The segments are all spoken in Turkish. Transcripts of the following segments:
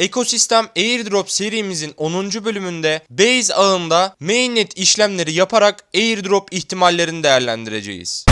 Ekosistem Airdrop serimizin 10. bölümünde Base ağında mainnet işlemleri yaparak airdrop ihtimallerini değerlendireceğiz.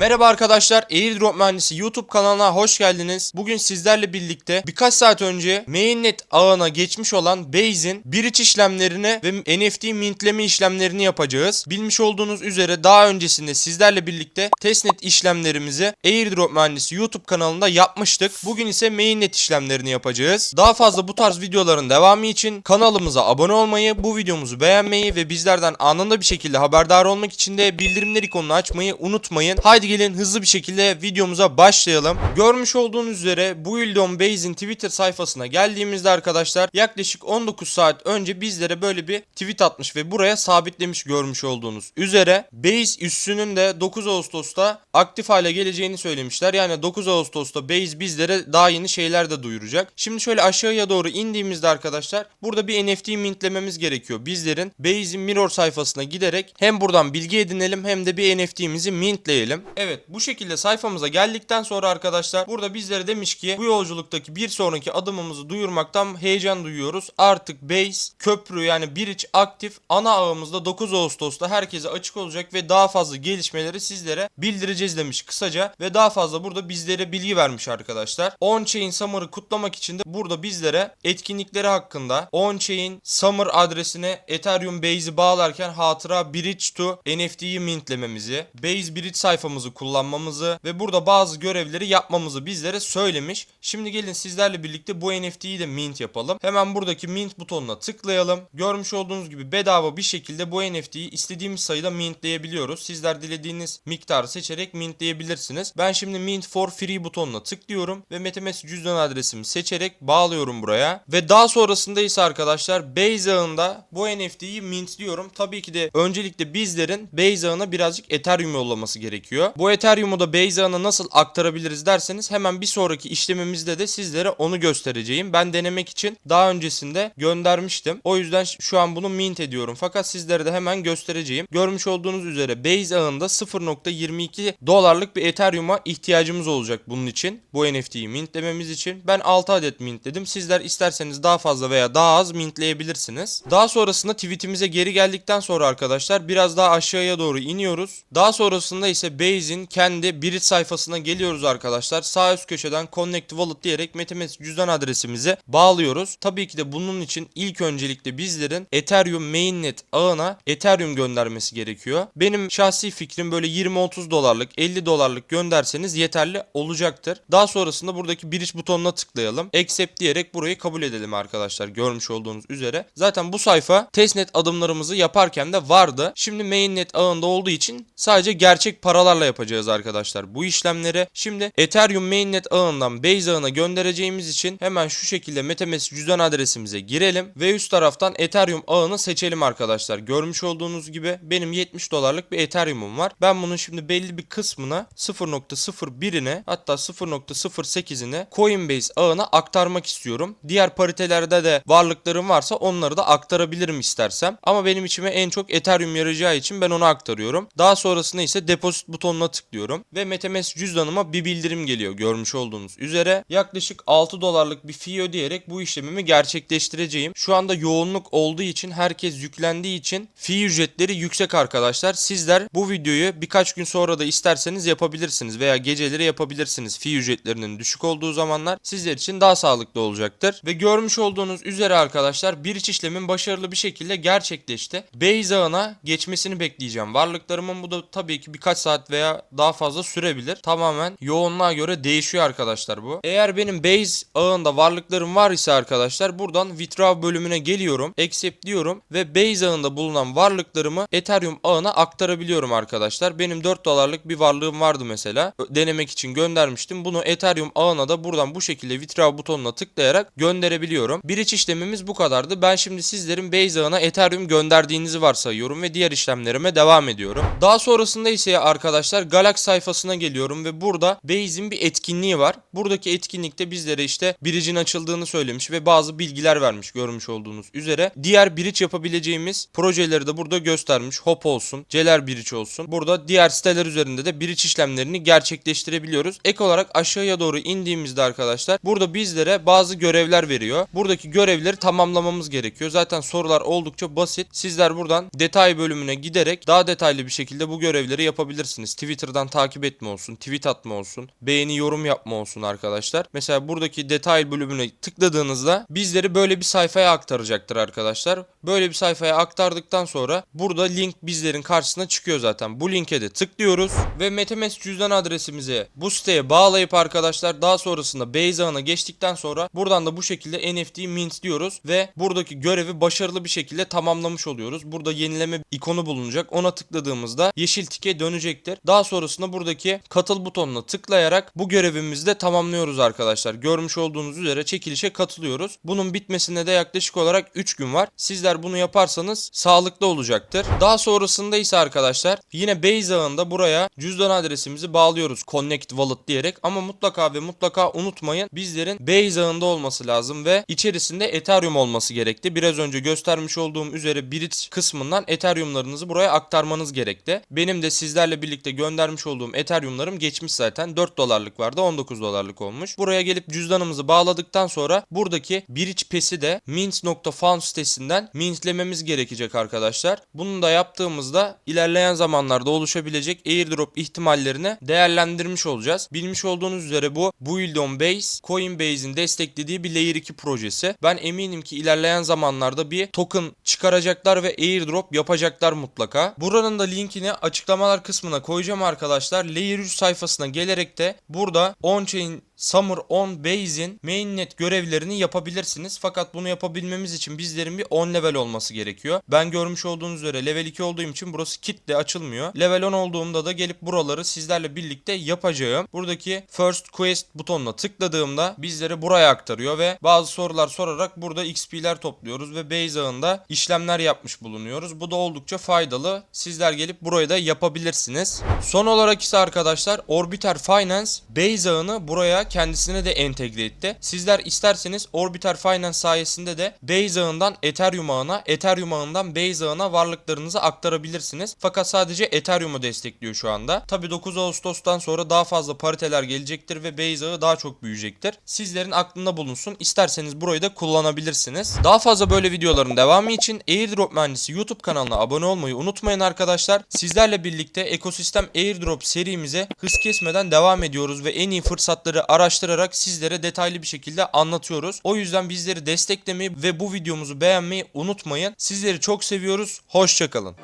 Merhaba arkadaşlar, Airdrop Mühendisi YouTube kanalına hoş geldiniz. Bugün sizlerle birlikte birkaç saat önce mainnet ağına geçmiş olan Base'in bridge işlemlerini ve NFT mintleme işlemlerini yapacağız. Bilmiş olduğunuz üzere daha öncesinde sizlerle birlikte testnet işlemlerimizi Airdrop Mühendisi YouTube kanalında yapmıştık. Bugün ise mainnet işlemlerini yapacağız. Daha fazla bu tarz videoların devamı için kanalımıza abone olmayı, bu videomuzu beğenmeyi ve bizlerden anında bir şekilde haberdar olmak için de bildirimler ikonunu açmayı unutmayın. Haydi gelin hızlı bir şekilde videomuza başlayalım. Görmüş olduğunuz üzere Buildon Base'in Twitter sayfasına geldiğimizde arkadaşlar yaklaşık 19 saat önce bizlere böyle bir tweet atmış ve buraya sabitlemiş görmüş olduğunuz üzere Base üssünün de 9 Ağustos'ta aktif hale geleceğini söylemişler. Yani 9 Ağustos'ta Base bizlere daha yeni şeyler de duyuracak. Şimdi şöyle aşağıya doğru indiğimizde arkadaşlar burada bir NFT mintlememiz gerekiyor. Bizlerin Base'in Mirror sayfasına giderek hem buradan bilgi edinelim hem de bir NFT'mizi mintleyelim. Evet bu şekilde sayfamıza geldikten sonra arkadaşlar burada bizlere demiş ki bu yolculuktaki bir sonraki adımımızı duyurmaktan heyecan duyuyoruz. Artık Base köprü yani bridge aktif ana ağımızda 9 Ağustos'ta herkese açık olacak ve daha fazla gelişmeleri sizlere bildireceğiz demiş kısaca ve daha fazla burada bizlere bilgi vermiş arkadaşlar. On-Chain Summer'ı kutlamak için de burada bizlere etkinlikleri hakkında On-Chain Summer adresine Ethereum Base'i bağlarken hatıra Bridge to NFT'yi mintlememizi, Base Bridge sayfamızı kullanmamızı ve burada bazı görevleri yapmamızı bizlere söylemiş. Şimdi gelin sizlerle birlikte bu NFT'yi de mint yapalım. Hemen buradaki mint butonuna tıklayalım. Görmüş olduğunuz gibi bedava bir şekilde bu NFT'yi istediğimiz sayıda mintleyebiliyoruz. Sizler dilediğiniz miktarı seçerek mintleyebilirsiniz. Ben şimdi mint for free butonuna tıklıyorum ve MetaMask cüzdan adresimi seçerek bağlıyorum buraya. Ve daha sonrasında ise arkadaşlar Base ağında bu NFT'yi mintliyorum. Tabii ki de öncelikle bizlerin Base ağına birazcık Ethereum yollaması gerekiyor. Bu Ethereum'u da Base ağına nasıl aktarabiliriz derseniz hemen bir sonraki işlemimizde de sizlere onu göstereceğim. Ben denemek için daha öncesinde göndermiştim. O yüzden şu an bunu mint ediyorum. Fakat sizlere de hemen göstereceğim. Görmüş olduğunuz üzere Base ağında 0.22 dolarlık bir Ethereum'a ihtiyacımız olacak bunun için. Bu NFT'yi mintlememiz için. Ben 6 adet mintledim. Sizler isterseniz daha fazla veya daha az mintleyebilirsiniz. Daha sonrasında tweetimize geri geldikten sonra arkadaşlar biraz daha aşağıya doğru iniyoruz. Daha sonrasında ise Base'in kendi Bridge sayfasına geliyoruz arkadaşlar. Sağ üst köşeden Connect Wallet diyerek MetaMask cüzdan adresimizi bağlıyoruz. Tabii ki de bunun için ilk öncelikle bizlerin Ethereum mainnet ağına Ethereum göndermesi gerekiyor. Benim şahsi fikrim böyle 20-30 dolarlık 50 dolarlık gönderseniz yeterli olacaktır. Daha sonrasında buradaki bridge butonuna tıklayalım. Accept diyerek burayı kabul edelim arkadaşlar görmüş olduğunuz üzere. Zaten bu sayfa testnet adımlarımızı yaparken de vardı. Şimdi mainnet ağında olduğu için sadece gerçek paralarla yapacağız arkadaşlar bu işlemleri. Şimdi Ethereum mainnet ağından Base ağına göndereceğimiz için hemen şu şekilde MetaMask cüzdan adresimize girelim ve üst taraftan Ethereum ağını seçelim arkadaşlar. Görmüş olduğunuz gibi benim 70 dolarlık bir Ethereum'um var. Ben bunun şimdi belli bir kısmını 0.01'ine hatta 0.08'ine Coinbase ağına aktarmak istiyorum. Diğer paritelerde de varlıklarım varsa onları da aktarabilirim istersem. Ama benim içime en çok Ethereum yarayacağı için ben onu aktarıyorum. Daha sonrasında ise deposit butonuna tıklıyorum ve MetaMask cüzdanıma bir bildirim geliyor görmüş olduğunuz üzere. Yaklaşık 6 dolarlık bir fee ödeyerek bu işlemimi gerçekleştireceğim. Şu anda yoğunluk olduğu için herkes yüklendiği için fee ücretleri yüksek arkadaşlar. Sizler bu videoyu birkaç gün sonra da isterseniz yapabilirsiniz veya geceleri yapabilirsiniz. Fee ücretlerinin düşük olduğu zamanlar sizler için daha sağlıklı olacaktır. Ve görmüş olduğunuz üzere arkadaşlar bir iç işlemin başarılı bir şekilde gerçekleşti. Base ağına geçmesini bekleyeceğim. Varlıklarımın bu da tabii ki birkaç saat veya daha fazla sürebilir. Tamamen yoğunluğa göre değişiyor arkadaşlar bu. Eğer benim base ağında varlıklarım var ise arkadaşlar buradan withdraw bölümüne geliyorum. Accept diyorum ve base ağında bulunan varlıklarımı Ethereum ağına aktarabiliyorum arkadaşlar. Benim 4 dolarlık bir varlığım vardı mesela. Denemek için göndermiştim. Bunu Ethereum ağına da buradan bu şekilde withdraw butonuna tıklayarak gönderebiliyorum. Bir iç işlemimiz bu kadardı. Ben şimdi sizlerin base ağına Ethereum gönderdiğinizi varsayıyorum ve diğer işlemlerime devam ediyorum. Daha sonrasında ise arkadaşlar arkadaşlar Galax sayfasına geliyorum ve burada Base'in bir etkinliği var. Buradaki etkinlikte bizlere işte bridge'in açıldığını söylemiş ve bazı bilgiler vermiş görmüş olduğunuz üzere. Diğer bridge yapabileceğimiz projeleri de burada göstermiş. Hop olsun, Celer bridge olsun. Burada diğer siteler üzerinde de bridge işlemlerini gerçekleştirebiliyoruz. Ek olarak aşağıya doğru indiğimizde arkadaşlar burada bizlere bazı görevler veriyor. Buradaki görevleri tamamlamamız gerekiyor. Zaten sorular oldukça basit. Sizler buradan detay bölümüne giderek daha detaylı bir şekilde bu görevleri yapabilirsiniz. Twitter'dan takip etme olsun, tweet atma olsun, beğeni yorum yapma olsun arkadaşlar. Mesela buradaki detay bölümüne tıkladığınızda bizleri böyle bir sayfaya aktaracaktır arkadaşlar. Böyle bir sayfaya aktardıktan sonra burada link bizlerin karşısına çıkıyor zaten. Bu linke de tıklıyoruz ve MetaMask cüzdan adresimizi bu siteye bağlayıp arkadaşlar daha sonrasında Base ağına geçtikten sonra buradan da bu şekilde NFT mint diyoruz ve buradaki görevi başarılı bir şekilde tamamlamış oluyoruz. Burada yenileme ikonu bulunacak. Ona tıkladığımızda yeşil tike dönecektir. Daha sonrasında buradaki katıl butonuna tıklayarak bu görevimizi de tamamlıyoruz arkadaşlar. Görmüş olduğunuz üzere çekilişe katılıyoruz. Bunun bitmesine de yaklaşık olarak 3 gün var. Sizler bunu yaparsanız sağlıklı olacaktır. Daha sonrasında ise arkadaşlar yine Base ağında buraya cüzdan adresimizi bağlıyoruz. Connect Wallet diyerek ama mutlaka ve mutlaka unutmayın bizlerin Base ağında olması lazım ve içerisinde Ethereum olması gerekti. Biraz önce göstermiş olduğum üzere Bridge kısmından Ethereum'larınızı buraya aktarmanız gerekti. Benim de sizlerle birlikte göndermiş olduğum Ethereum'larım geçmiş zaten. 4 dolarlık vardı 19 dolarlık olmuş. Buraya gelip cüzdanımızı bağladıktan sonra buradaki Bridge Pass'i de mint.fund sitesinden mintlememiz gerekecek arkadaşlar. Bunu da yaptığımızda ilerleyen zamanlarda oluşabilecek airdrop ihtimallerini değerlendirmiş olacağız. Bilmiş olduğunuz üzere bu Build on Base, Coinbase'in desteklediği bir Layer 2 projesi. Ben eminim ki ilerleyen zamanlarda bir token çıkaracaklar ve airdrop yapacaklar mutlaka. Buranın da linkini açıklamalar kısmına koyacağım arkadaşlar. Layer 3 sayfasına gelerek de burada on-chain Summer on Base'in mainnet görevlerini yapabilirsiniz. Fakat bunu yapabilmemiz için bizlerin bir 10 level olması gerekiyor. Ben görmüş olduğunuz üzere level 2 olduğum için burası kitle açılmıyor. Level 10 olduğumda da gelip buraları sizlerle birlikte yapacağım. Buradaki First Quest butonuna tıkladığımda bizleri buraya aktarıyor ve bazı sorular sorarak burada XP'ler topluyoruz ve Base ağında işlemler yapmış bulunuyoruz. Bu da oldukça faydalı. Sizler gelip burayı da yapabilirsiniz. Son olarak ise arkadaşlar Orbiter Finance Base ağını buraya kendisine de entegre etti. Sizler isterseniz Orbiter Finance sayesinde de Base ağından Ethereum ağına, Ethereum ağından Base ağına varlıklarınızı aktarabilirsiniz. Fakat sadece Ethereum'u destekliyor şu anda. Tabi 9 Ağustos'tan sonra daha fazla pariteler gelecektir ve Base ağı daha çok büyüyecektir. Sizlerin aklında bulunsun. İsterseniz burayı da kullanabilirsiniz. Daha fazla böyle videoların devamı için Airdrop Mühendisi YouTube kanalına abone olmayı unutmayın arkadaşlar. Sizlerle birlikte ekosistem Airdrop serimize hız kesmeden devam ediyoruz ve en iyi fırsatları araştırarak sizlere detaylı bir şekilde anlatıyoruz. O yüzden bizleri desteklemeyi ve bu videomuzu beğenmeyi unutmayın. Sizleri çok seviyoruz. Hoşçakalın.